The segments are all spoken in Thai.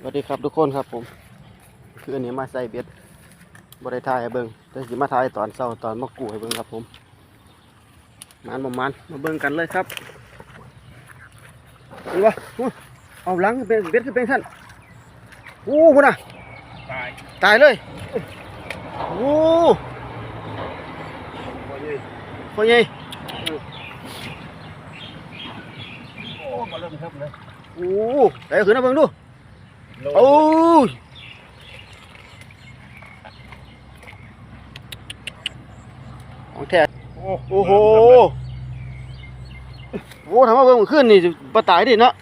สวัสดีครับทุกคนครับผมคืออันนี้มาใส่เบ็ดบริทายให้เบิ้งแต่สิมาทายตอนเช้าตอนมะกรูดให้เบิ้งครับผมมันประมาณมาเบิ้งกันเลยครับเห็นปะอู้เอาหลังเป็นเบ็ดขึ้นเป็นท่านโอ้พุ่นอะตายตายเลยโอ้โอ้ยพ่อใหญ่โอ้มาเริ่มครับเลยโอ้ไหนขึ้นมาเบิ้งดู โลโอ้ยของแท้โอ้โอ้โหโอ้ทำมาเบิ่งมื้อขึ้นนี่ปลาตายดิเนาะ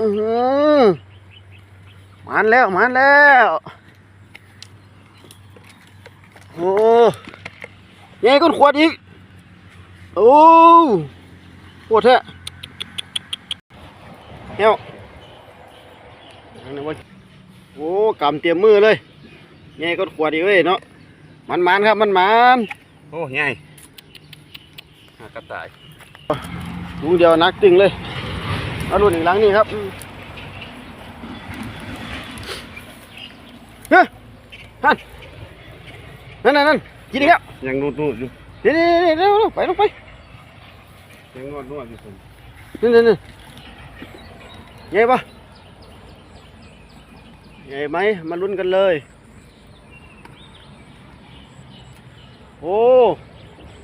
อือหือมันแล้วมันแล้วโอ้ยายก้นขวดอีกโอ้ปวดแท้ เหี้ยวอันนี้ว่าโอ้กำเตรียมมือเลยยายก้นขวดอีกเว้ยเนาะมันมันๆครับมันมันโอ้ใหญ่กระต่ายดูเดียวนักตึงเลยเอารุ่นอีกหลังนี่ครับอืมเฮ้ยนั่นนั่นนั่นนั่นกินอีกแล้วยังนวดนวดอยู่เดี๋ยวเดี๋ยวเดี๋ยวเดี๋ยวไปลงไปยังนวดนวดอยู่ผมนี่นี่นี่ ใหญ่ปะใหญ่ไหมมาลุ้นกันเลย โอ้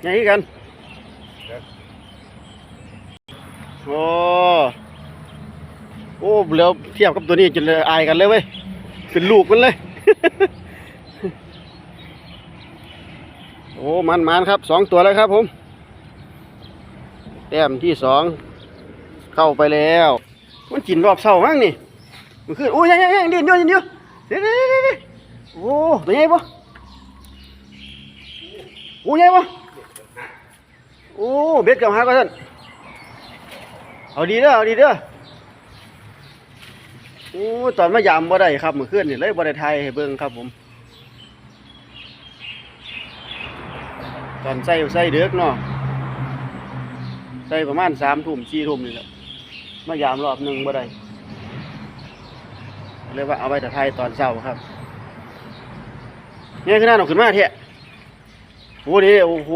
ใหญ่กันโอ้โอ้แล้วเทียบกับตัวนี้จนเลยอายกันเลยเว้ยเป็นลูกมันเลย โอ้มันมันครับสองตัวแล้วครับผม แต้มที่สองเข้าไปแล้ว มันกินรอบเช้ามั้งนี่มันขึ้นโอ้ยยังยังยังดินเดียวดินเดียวเดี๋ยวเดี๋ยวเดี๋ยวเดี๋ยวโอ้ตัวใหญ่ปะโอ้ใหญ่ปะโอ้เบ็ดกับหาก็ท่านเอาดีเด้อเอาดีเด้อโอ้ตอนมายามบ่ได้ครับมื่อคืนนี่เลยบ่ได้ไทยให้เบิ่งครับผม ตอนใส่ใส่เด็กเนาะใส่ประมาณสามทุ่มสี่ทุ่มนี่แหละ มายามรอบหนึ่งบ่ได้เลยว่าเอาไปแต่ไทยตอนเช้าครับเนี่ยขึ้นหน้าหนขึ้นมาเถอะโอ้นี่โอ้โห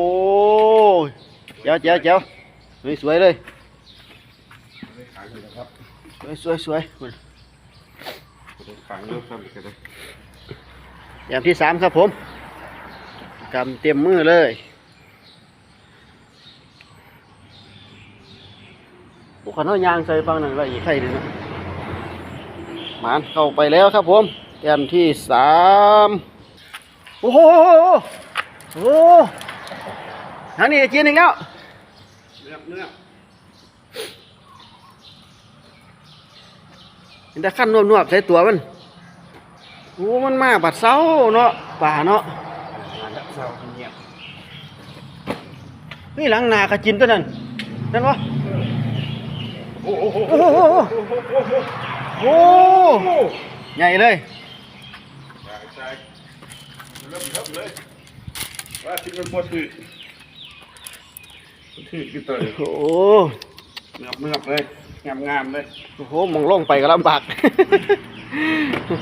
เจ๋วเจ๋วเจ๋วสวยๆเลยขังอยู่นะครับสวยสวยสวยขังอยู่ครับก็ได้อย่างที่สามครับผมกำเตรียมมือเลย พวกขันเอายางใส่ฟังหนึ่งแล้วอีกไข่หนึ่งนะหมานเข้าไปแล้วครับผมแต้มที่สามโอ้โหโอ้โหทางนี้จีนอีกแล้วเนื้อเนื้อเห็นแต่ขั้นนวบๆใส่ตัวมันโอ้มันมาบัดเสาเนาะป่าเนาะมาแล้วเศร้าเงียบนี่หลังนากระจินตัวนั้นนั่นวะ โอ้โหโอ้โหโอ้โหใหญ่เลยใช่ใช่เริ่มครับเลยว่าที่มันพอถือถือกี่ตัวโอ้โหเนือบเนือบเลยงามงามเลยโอ้โหมองลงไปก็ลำบาก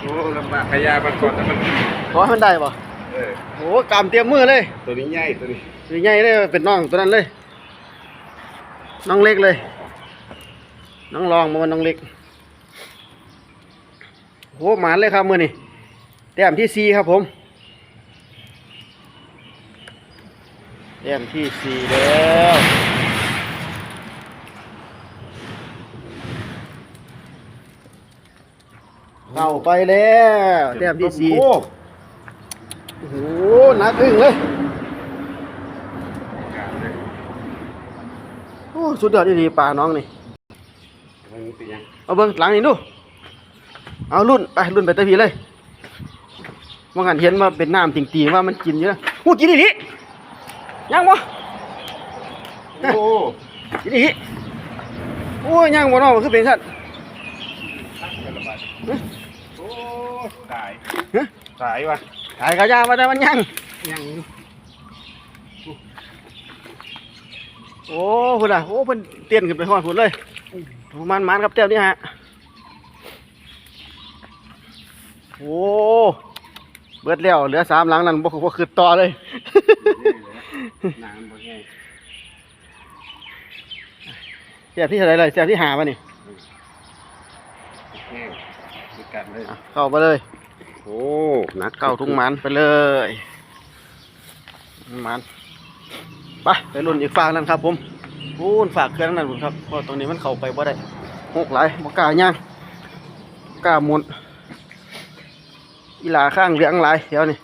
โอ้ลำบากขยามันก่อนแต่มันขอให้มันได้ปะโอ้โหกามเตรียมมือเลย ตัวนี้ใหญ่ตัวนี้ตัวใหญ่เลยเป็นน้องตัวนั้นเลย น้องเล็กเลย น้องรองมาวันน้องเล็กโหหมานเลยครับมือนี่แต้มที่สี่ครับผมแต้มที่สี่แล้วเข้าไปแล้วแต้มที่สี่โอ้โหนักอึ้งเลยโอ้สุดยอดดีปลาน้องนี่ เป็นยังเอาเบิ้งหลังนี่ดู เอารุ่นไปรุ่นไปตะพีเลยว่างันเห็นว่าเป็นน้ำติ่งๆว่ามันกินเยอะโอ้กินอีกทียังวะโอ้กินอีกทีโอ้ยยังวะน้องมันคือเป็นสัตว์โอ้ตายฮะตายว่ะขายกระยามาแต่มันยังยังโอ้พุ่นอะโอ้เพิ่นเตี้ยนขึ้นไปหอดพุ่นเลย โอ้มันมันครับแต้มนี่ฮะโอ้เบิดแล้วเหลือสามหลังนั่นบ่บ่คือต่อเลยนางบ่แห้งแต้มที่เท่าไหรเลยแต้มที่หามานี่แห้งคือกันเลยอะเข้าไปเลย โอ้หนักเข้าทุ่งมันไปเลยมันไปไปรุ่นอีกฝั่งนั่นครับผม พูนฝากเครื่องนั่นผมครับเพราะตรงนี้มันเข้าไปบ่ได้หกหลายบ่กล้าย่างกล้าหมุนอีหลาข้างเหลืองหลายเดี๋ยวนี่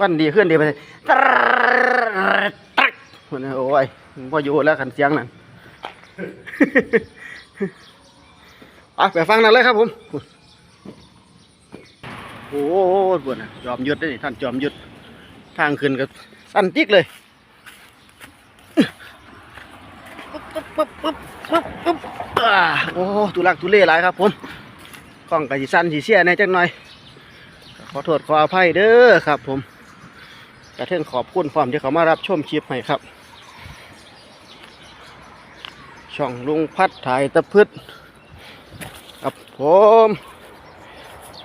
วันดีขึ้นดีไปเลยตักมันโอ้ยพออยู่แล้วขันเสียงนั่นไปไปฟังนั่นเลยครับผม โอ้โหปวดนะจอมยุดได้นี่ท่านจอมยุดทางขึ้นก็สั้นจิกเลย ปึ๊บปึ๊บปึ๊บปึ๊บอ่าโอ้ตุลักตุเล่หลายครับผมกล้องกับสีสั้นสีเสียในจังหน่อย ขอโทษขออภัยเด้อครับ ผมกระเทือนขอบคุณความที่เขามารับชมคลิปให้ครับ ช่องลุงพัดถ่ายตะพืชครับผม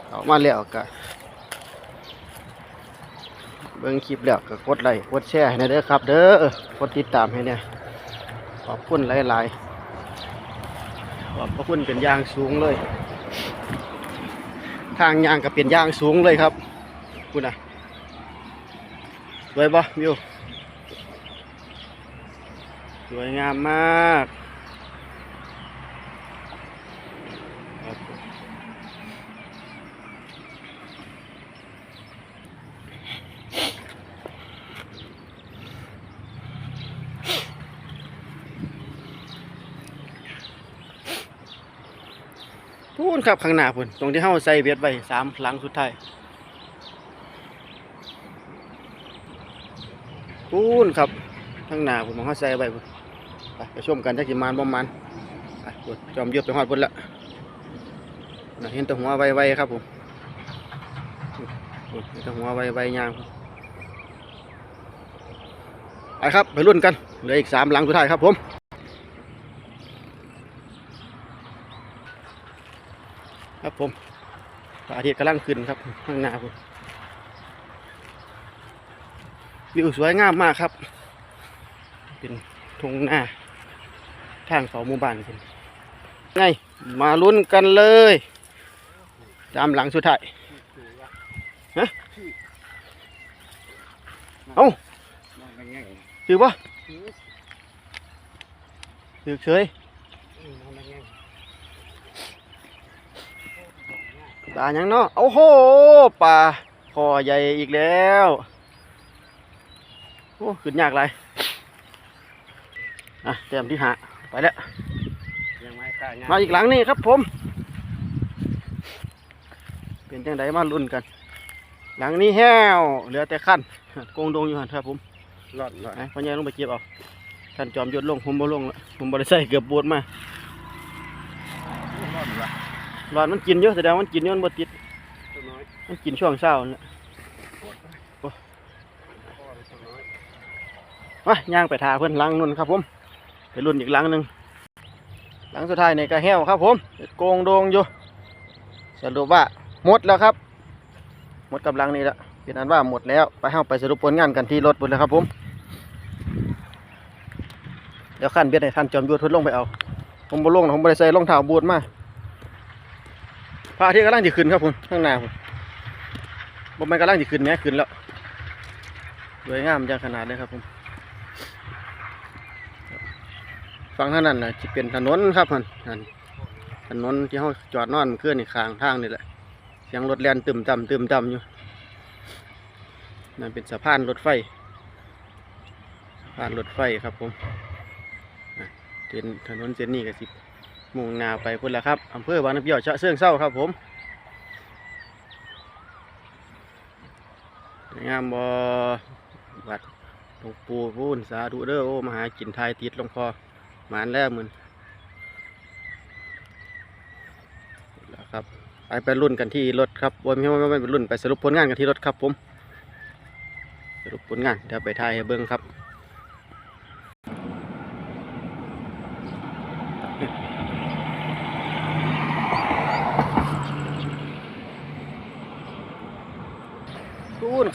เอามาแล้วก็เบิ่งคลิปแล้วก็กดไลค์กดแชร์ให้นะเด้อครับ เด้อกดติดตามให้เนี่ย ขอบคุณหลายๆ ขอบพระคุณเป็นย่างสูงเลย ทางยางก็เป็นยางสูงเลยครับคุณนะสวยปะวิวสวยงามมาก ครับข้างหน้าพุ่นตรงที่เฮาใส่เบ็ดไว้สามหลังสุดท้ายพูนครับข้างหน้าพุ่นมองเฮาใส่ไว้พุ่นไปไปชมกันจักสิมานบ่มานไปพุ่นจอมยุบไปฮอดพุ่นละเห็นแตัวหัวไวๆครับผมเห็นแตัวหัวไวๆย่างไปครับไปรุ่นกันเหลืออีกสามหลังสุดท้ายครับผม ครับ ผมพระอาทิตย์กำลังขึ้นครับข้างหน้าผมวิวสวยงามมากครับ เป็นทุ่งนาทางเขาหมู่บ้านคุณไงมาลุ้นกันเลย ตามหลังสุดท้ายฮะเอ้าน้องแห้งถือปะถือเฉย น้องแห้ง ปลาหยังเนาะโอ้โหปลาคอใหญ่อีกแล้วโอ้ขึ้นยากไรอะเตรียมที่หาไปแล้วยังไม่กล้าย่างมาอีกหลังนี่ครับผม เป็นจังไดมาลุ้นกัน หลังนี้แห้วเหลือแต่ขั้นกงดงอยู่หันครับผมรอดรอดไอ้พ่อใหญ่ลงไปเก็บเอาท่านจอมยศลงผมบ่ลงละผมบ่ได้ใส่เกือบบวชมารอดวะ หลอดมันกินเยอะแสดงวันกินเยอะมันบ่ติดมันกินช่วงเช้านั่นแหละพ่ยมาย่างไปทาเพื่อนลังนู่นครับผมไปรุ่นอีกหลังหนึ่งหลังสุดท้ายในกระแห้วครับผมโกงโดงอยู่สรุปว่าหมดแล้วครับ หมดกำลังนี่แล้วเป็นอันว่าหมดแล้วไปห้าไปสรุปผลงานกันที่รถบนเลยครับผมเดี๋ยวขั้นเบียดให้ท่านจอมยุทธทดลงไปเอาผมบ่ลงผมบ่ได้ใส่รองเท้าบูทมา พระอาทิตย์กำลังจะขึ้นครับผมข้างหน้าผมบ่มันกำลังจะขึ้นแม้ขึ้นแล้วสวยงามจังขนาดเลยครับผมฝั่งท่านั้นนะจะเป็นถนนครับมันนั่นถนนที่เขาจอดนอนเคลื่อนนี่ข้างทางนี่แหละ เสียงรถแล่นตึมต่ำตึมต่ำอยู่นั่นเป็นสะพานรถไฟสะพานรถไฟครับผมเส้นถนนเส้นนี้ก็สิ มุ่งหน้าไปพุ่นละครับอำเภอบางน้ำเปรี้ยวชะเชิงเศร้าครับผมงามบอวัดหลวงปู่พูนสาธุเด้อโอ้มาหากินไทยติดลงพอหมานแล้วมึนแล้วครับไปไปรุ่นกันที่รถครับโอ้ยไม่ไม่ไม่ไปรุ่นไปสรุปผลงานกันที่รถครับผม สรุปผลงานเดี๋ยวไปถ่ายให้เบิ้งครับ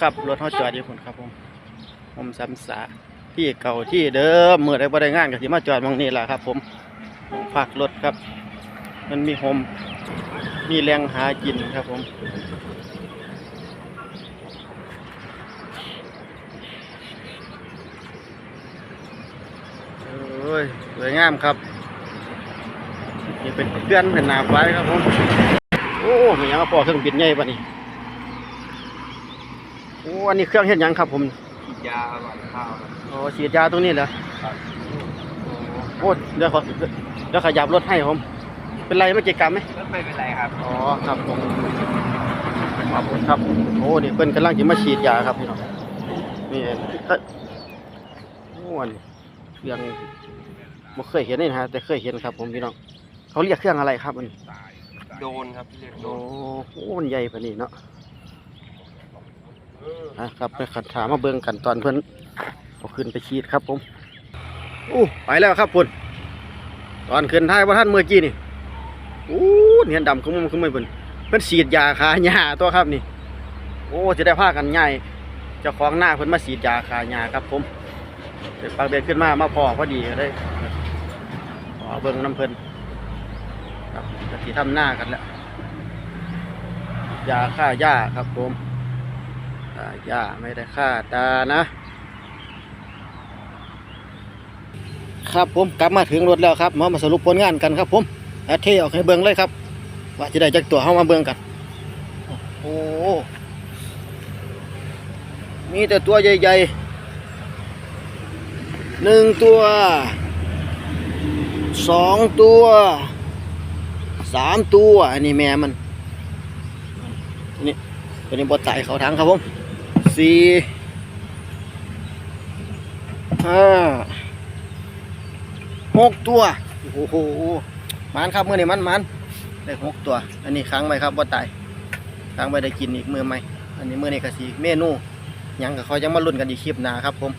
ครับรถเขาจอดอยู่พุ่นครับผมผมสำสาที่เก่าที่เดิมเมื่อได้บ่ได้งานก็สิมาจอดหมองนี้แหละครับ ผมพักรถครับ มันมีโฮมมีแรงหากินครับผมโอ้ยสวยงามครับนี่เป็นเพื่อนเป็นหนาไว้ครับผมโอ้ไม่ยังเอาพอเครื่องบินใหญ่ปะนี่ อ้อันนี้เครื่องเห็นยังครับผมฉีดยาหวานข้าวครับโอ้ฉีดยาตรงนี้เหรอโอ้เดี๋ยวขอเดี๋ยวขยับรถให้ผม เป็นไรไม่เกี่กรรมไหมไม่เป็นไรครับอ๋อครับผมขอบคุณครับโอ้นี่เพิ่นกำลังจะมาฉีดยาครับพี่น้องนี่เอ้ยโอ้อันเครื่องไม่เคยเห็นนี่นะฮะแต่เคยเห็นครับผมพี่น้องเขาเรียกเครื่องอะไรครับอันโดนครับเรียกโดโอ้นโหมันใหญ่ปานนี้เนาะ นะครับไปขัดถามมาเบิ่งกันตอนเพิ่นเอาขึ้นไปฉีดครับผมอู้ไปแล้วครับพุ่นตอนขึ้นท้ายว่าท่านเมื่อกี้นี่อู้เห็นดำขึ้นมาขึ้นมาเพิ่นเพิ่นฉีดยาคาหญ้าตัวครับนี่ โอ้จะได้พากันง่ายเจ้าของหน้าเพิ่นมาฉีดยาคาหญ้าครับผมเดี๋ยวปากเบ็ดขึ้นมามาพอพอดีก็ได้ขอเบิ่งน้ำเพิ่นครับจะสีทำหน้ากันแล้วยาฆ่าหญ้าครับผม ฆ่าหญ้าไม่ได้ฆ่าตานะ ครับผมกลับมาถึงรถแล้วครับมามาสรุปผลงานกันครับผมแล้วเทออกให้เบิ่งเลยครับ ว่าจะได้จากตัวเข้ามาเบิ่งกัน โอ้มีแต่ตัวใหญ่ๆหนึ่งตัวสองตัวสามตัว อันนี้แม่มันนี่ตัวนี้บดใส่เขาถังครับผม สี่ห้าหกตัวโอ้โหมันครับมื่อนี้มันมันได้หกตัว อันนี้ค้างไว้ครับบดตายค้างไว้ได้กินอีกมือไหมอันนี้มือนี้ก็สีเมนูยังกับเขายังมาลุ้นกันอีกคลิปหนาครับผม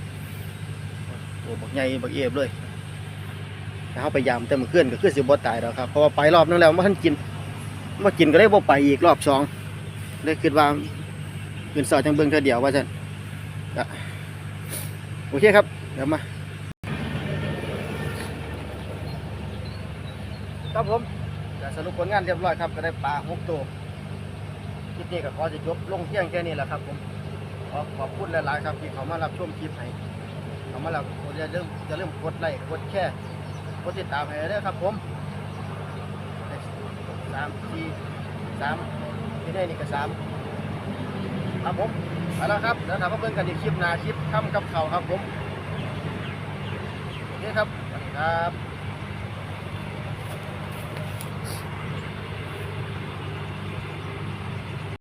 โอ้บักใหญ่บักเอฟเลยแล้วเขาไปยามแต่มือเคลื่อนก็คือสิบดตายแล้วครับเพราะว่าไปรอบนึงแล้วมันกินมากินก็ได้บ่ไปอีกรอบสองเลยคิดว่า เงินสอดจังเบิ่งเท่าเดียวว่าจะโอเคครับ เดี๋ยวมาครับผมจะสรุปผลงานเรียบร้อยครับ ก็ได้ปลาหกตัวคลิปนี้ก็ขอจะจบลงเที่ยงแค่นี้แหละครับผมขอขอบคุณหลายๆครับที่เขามารับชมคลิปให้เขามารับจะเริ่มจะเริ่มกดไลค์กดแชร์กดติดตามให้ด้วยครับผมสามสี่สามที่ได้นี่ก็สาม ครับผมเอาละครับเดี๋ยวถามว่าเพื่อนกันอีกคลิปหนาคลิปค่ำกับเขาครับผม โอเคครับสวัสดีครับ